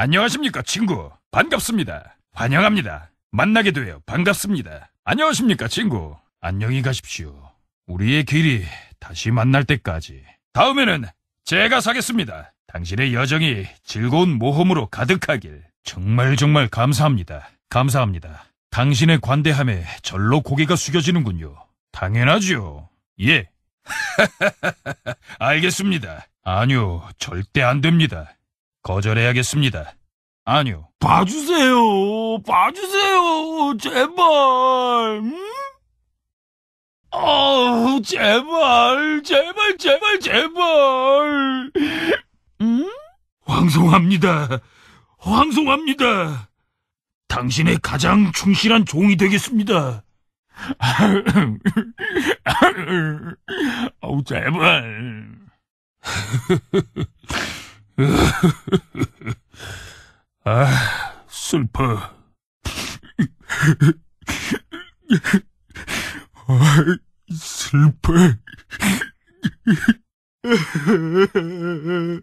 안녕하십니까, 친구. 반갑습니다. 환영합니다. 만나게 되어 반갑습니다. 안녕하십니까, 친구. 안녕히 가십시오. 우리의 길이 다시 만날 때까지. 다음에는 제가 사겠습니다. 당신의 여정이 즐거운 모험으로 가득하길. 정말 정말 감사합니다. 감사합니다. 당신의 관대함에 절로 고개가 숙여지는군요. 당연하죠. 예. 알겠습니다. 아니요, 절대 안 됩니다. 거절해야겠습니다. 아니요. 봐주세요. 봐주세요. 제발. 음? 아우, 제발, 제발, 제발, 제발. 음? 황송합니다. 황송합니다. 당신의 가장 충실한 종이 되겠습니다. 아우, 제발. 아, 슬퍼. 아, 슬퍼.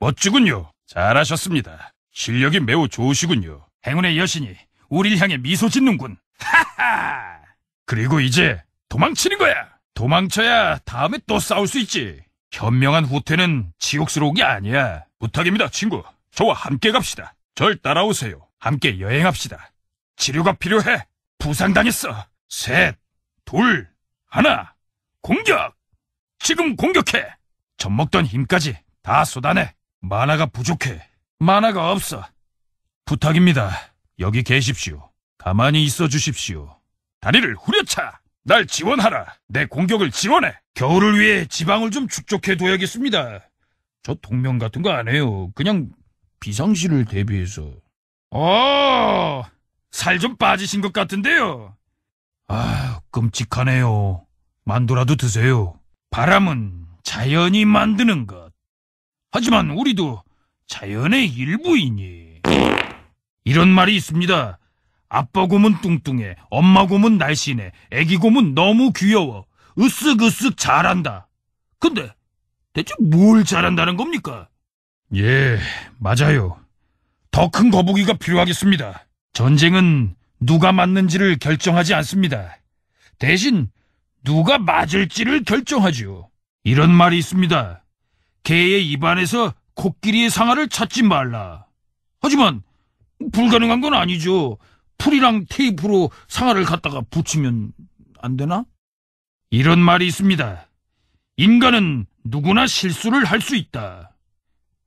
멋지군요. 잘하셨습니다. 실력이 매우 좋으시군요. 행운의 여신이 우리를 향해 미소 짓는군. 하하! 그리고 이제 도망치는 거야. 도망쳐야 다음에 또 싸울 수 있지. 현명한 후퇴는 치욕스러운 게 아니야. 부탁입니다, 친구. 저와 함께 갑시다. 절 따라오세요. 함께 여행합시다. 치료가 필요해. 부상당했어. 셋, 둘, 하나. 공격! 지금 공격해! 젖먹던 힘까지 다 쏟아내. 만화가 부족해. 만화가 없어. 부탁입니다. 여기 계십시오. 가만히 있어 주십시오. 다리를 후려차! 날 지원하라! 내 공격을 지원해! 겨울을 위해 지방을 좀 축적해 둬야겠습니다. 저 동명 같은 거 안 해요. 그냥 비상시를 대비해서. 어, 살 좀 빠지신 것 같은데요. 아, 끔찍하네요. 만두라도 드세요. 바람은 자연이 만드는 것. 하지만 우리도 자연의 일부이니. 이런 말이 있습니다. 아빠 곰은 뚱뚱해, 엄마 곰은 날씬해, 애기 곰은 너무 귀여워. 으쓱으쓱 잘한다. 근데 대체 뭘 잘한다는 겁니까? 예, 맞아요. 더 큰 거북이가 필요하겠습니다. 전쟁은 누가 맞는지를 결정하지 않습니다. 대신 누가 맞을지를 결정하지요. 이런 말이 있습니다. 개의 입안에서 코끼리의 상아를 찾지 말라. 하지만 불가능한 건 아니죠. 풀이랑 테이프로 상아를 갖다가 붙이면 안 되나? 이런 말이 있습니다. 인간은 누구나 실수를 할 수 있다.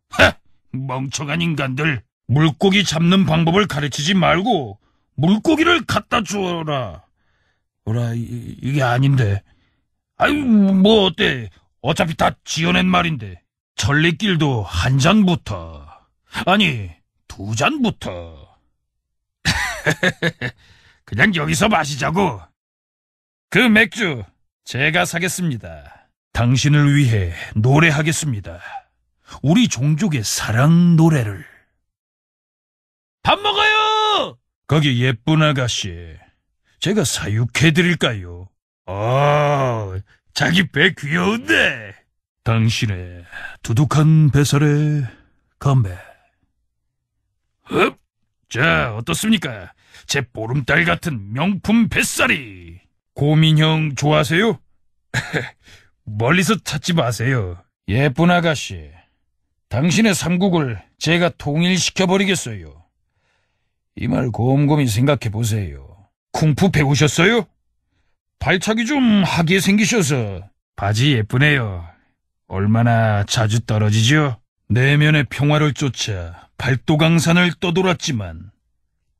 하! 멍청한 인간들. 물고기 잡는 방법을 가르치지 말고 물고기를 갖다 주어라. 뭐라 이, 이게 아닌데. 아유 뭐 어때? 어차피 다 지어낸 말인데. 전리길도 한 잔부터. 아니 두 잔부터. 그냥 여기서 마시자고. 그 맥주 제가 사겠습니다. 당신을 위해 노래하겠습니다. 우리 종족의 사랑 노래를. 밥 먹어요! 거기 예쁜 아가씨. 제가 사육해드릴까요? 어, 자기 배 귀여운데. 당신의 두둑한 배설에 건배. 흡! 자, 어떻습니까? 제 보름달 같은 명품 뱃살이. 고민형 좋아하세요? 멀리서 찾지 마세요. 예쁜 아가씨. 당신의 삼국을 제가 통일시켜버리겠어요. 이 말 곰곰이 생각해 보세요. 쿵푸 배우셨어요? 발차기 좀 하게 생기셔서 바지 예쁘네요. 얼마나 자주 떨어지죠? 내면의 평화를 쫓아 발도강산을 떠돌았지만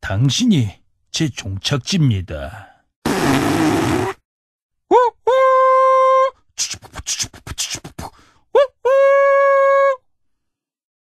당신이 제 종착지입니다.